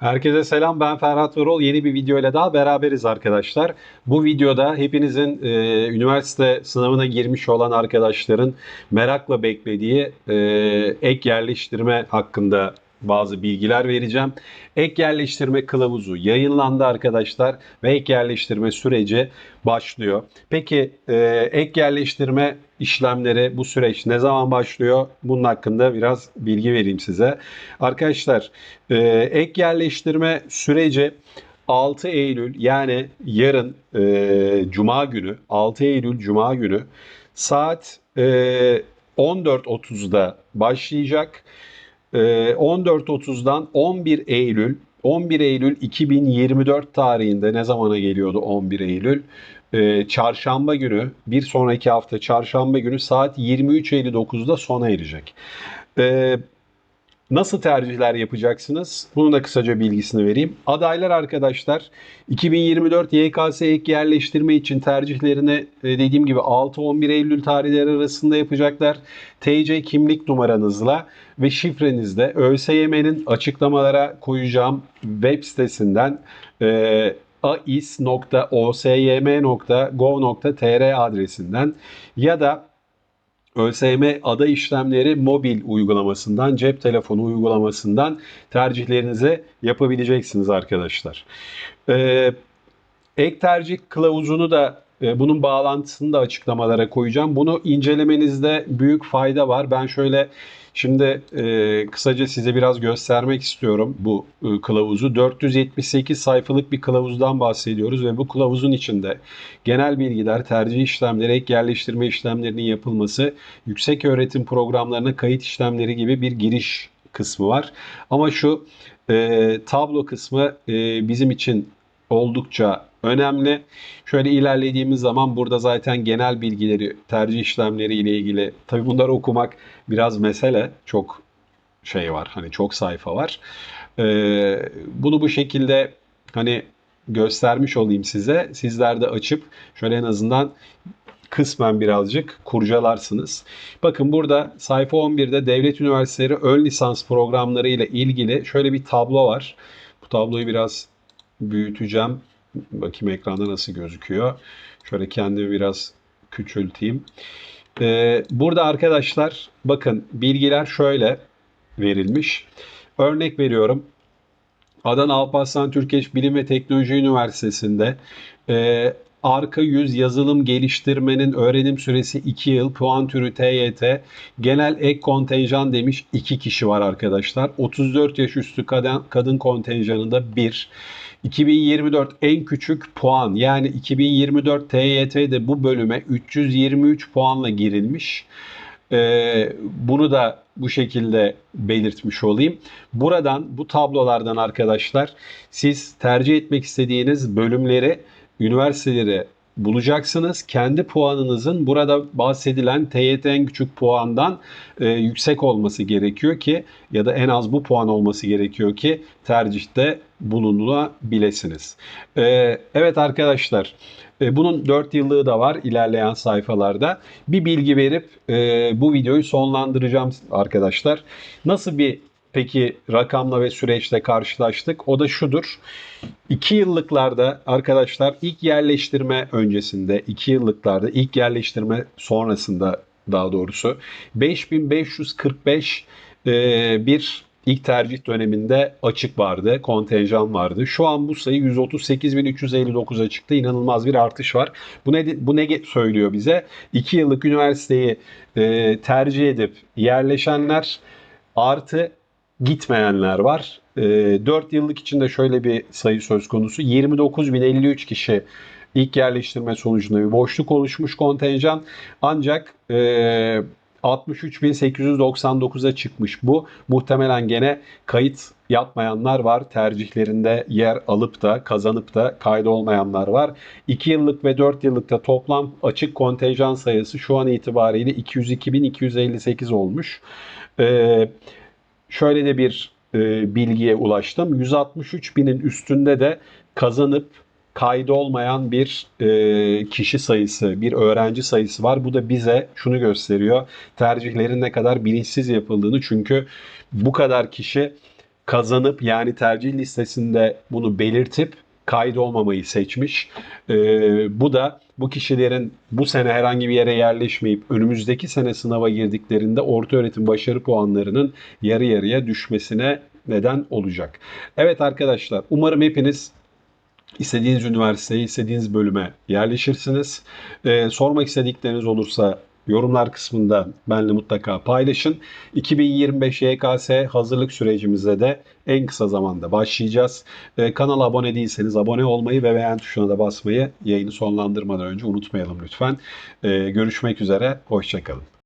Herkese selam ben Ferhat Varol. Yeni bir video ile daha beraberiz arkadaşlar. Bu videoda hepinizin e, üniversite sınavına girmiş olan arkadaşların merakla beklediği e, ek yerleştirme hakkında bazı bilgiler vereceğim. Ek yerleştirme kılavuzu yayınlandı arkadaşlar ve ek yerleştirme süreci başlıyor. Peki e, ek yerleştirme işlemleri bu süreç ne zaman başlıyor? Bunun hakkında biraz bilgi vereyim size. Arkadaşlar e, ek yerleştirme süreci 6 Eylül yani yarın e, Cuma günü 6 Eylül Cuma günü saat e, 14.30'da başlayacak. E, 14.30'dan 11 Eylül 11 Eylül 2024 tarihinde ne zamana geliyordu 11 Eylül? Ee, çarşamba günü bir sonraki hafta çarşamba günü saat 23.59'da sona erecek. Ee, Nasıl tercihler yapacaksınız? Bunun da kısaca bilgisini vereyim. Adaylar arkadaşlar 2024 YKS ek yerleştirme için tercihlerini e, dediğim gibi 6-11 Eylül tarihleri arasında yapacaklar. TC kimlik numaranızla ve şifrenizle ÖSYM'nin açıklamalara koyacağım web sitesinden e, ais.osym.gov.tr adresinden ya da ÖSYM aday işlemleri mobil uygulamasından, cep telefonu uygulamasından tercihlerinizi yapabileceksiniz arkadaşlar. Ee, ek tercih kılavuzunu da bunun bağlantısını da açıklamalara koyacağım. Bunu incelemenizde büyük fayda var. Ben şöyle şimdi e, kısaca size biraz göstermek istiyorum bu e, kılavuzu. 478 sayfalık bir kılavuzdan bahsediyoruz ve bu kılavuzun içinde genel bilgiler, tercih işlemleri, ek yerleştirme işlemlerinin yapılması, yüksek öğretim programlarına kayıt işlemleri gibi bir giriş kısmı var. Ama şu e, tablo kısmı e, bizim için oldukça önemli. Şöyle ilerlediğimiz zaman burada zaten genel bilgileri, tercih işlemleri ile ilgili tabii bunları okumak biraz mesele. Çok şey var. Hani çok sayfa var. Ee, bunu bu şekilde hani göstermiş olayım size. Sizler de açıp şöyle en azından kısmen birazcık kurcalarsınız. Bakın burada sayfa 11'de devlet üniversiteleri ön lisans programları ile ilgili şöyle bir tablo var. Bu tabloyu biraz büyüteceğim. Bakayım ekranda nasıl gözüküyor. Şöyle kendimi biraz küçülteyim. Ee, burada arkadaşlar bakın bilgiler şöyle verilmiş. Örnek veriyorum. Adana Alparslan Türkeş Bilim ve Teknoloji Üniversitesi'nde e, arka yüz yazılım geliştirmenin öğrenim süresi 2 yıl, puan türü TYT, genel ek kontenjan demiş 2 kişi var arkadaşlar. 34 yaş üstü kadın, kadın kontenjanında 1. 2024 en küçük puan yani 2024 TYT'de bu bölüme 323 puanla girilmiş. Ee, bunu da bu şekilde belirtmiş olayım. Buradan bu tablolardan arkadaşlar siz tercih etmek istediğiniz bölümleri, üniversiteleri bulacaksınız. Kendi puanınızın burada bahsedilen TYT en küçük puandan e, yüksek olması gerekiyor ki ya da en az bu puan olması gerekiyor ki tercihte bulunulabilirsiniz. E, evet arkadaşlar e, bunun 4 yıllığı da var ilerleyen sayfalarda. Bir bilgi verip e, bu videoyu sonlandıracağım arkadaşlar. Nasıl bir peki rakamla ve süreçle karşılaştık? O da şudur. 2 yıllıklarda arkadaşlar ilk yerleştirme öncesinde, 2 yıllıklarda ilk yerleştirme sonrasında daha doğrusu 5545 e, bir ilk tercih döneminde açık vardı, kontenjan vardı. Şu an bu sayı 138.359'a çıktı. İnanılmaz bir artış var. Bu ne bu ne söylüyor bize? 2 yıllık üniversiteyi e, tercih edip yerleşenler artı gitmeyenler var. E, 4 yıllık içinde şöyle bir sayı söz konusu. 29.053 kişi ilk yerleştirme sonucunda bir boşluk oluşmuş kontenjan. Ancak e, 63.899'a çıkmış bu. Muhtemelen gene kayıt yapmayanlar var. Tercihlerinde yer alıp da kazanıp da kaydolmayanlar var. 2 yıllık ve 4 yıllıkta toplam açık kontenjan sayısı şu an itibariyle 202.258 olmuş. Ee, şöyle de bir e, bilgiye ulaştım. 163.000'in üstünde de kazanıp kaydı olmayan bir e, kişi sayısı, bir öğrenci sayısı var. Bu da bize şunu gösteriyor. Tercihlerin ne kadar bilinçsiz yapıldığını. Çünkü bu kadar kişi kazanıp yani tercih listesinde bunu belirtip kaydolmamayı seçmiş. Ee, bu da bu kişilerin bu sene herhangi bir yere yerleşmeyip önümüzdeki sene sınava girdiklerinde orta öğretim başarı puanlarının yarı yarıya düşmesine neden olacak. Evet arkadaşlar umarım hepiniz istediğiniz üniversiteye, istediğiniz bölüme yerleşirsiniz. Ee, sormak istedikleriniz olursa yorumlar kısmında benimle mutlaka paylaşın. 2025 YKS hazırlık sürecimize de en kısa zamanda başlayacağız. Ee, kanala abone değilseniz abone olmayı ve beğen tuşuna da basmayı yayını sonlandırmadan önce unutmayalım lütfen. Ee, görüşmek üzere, hoşçakalın.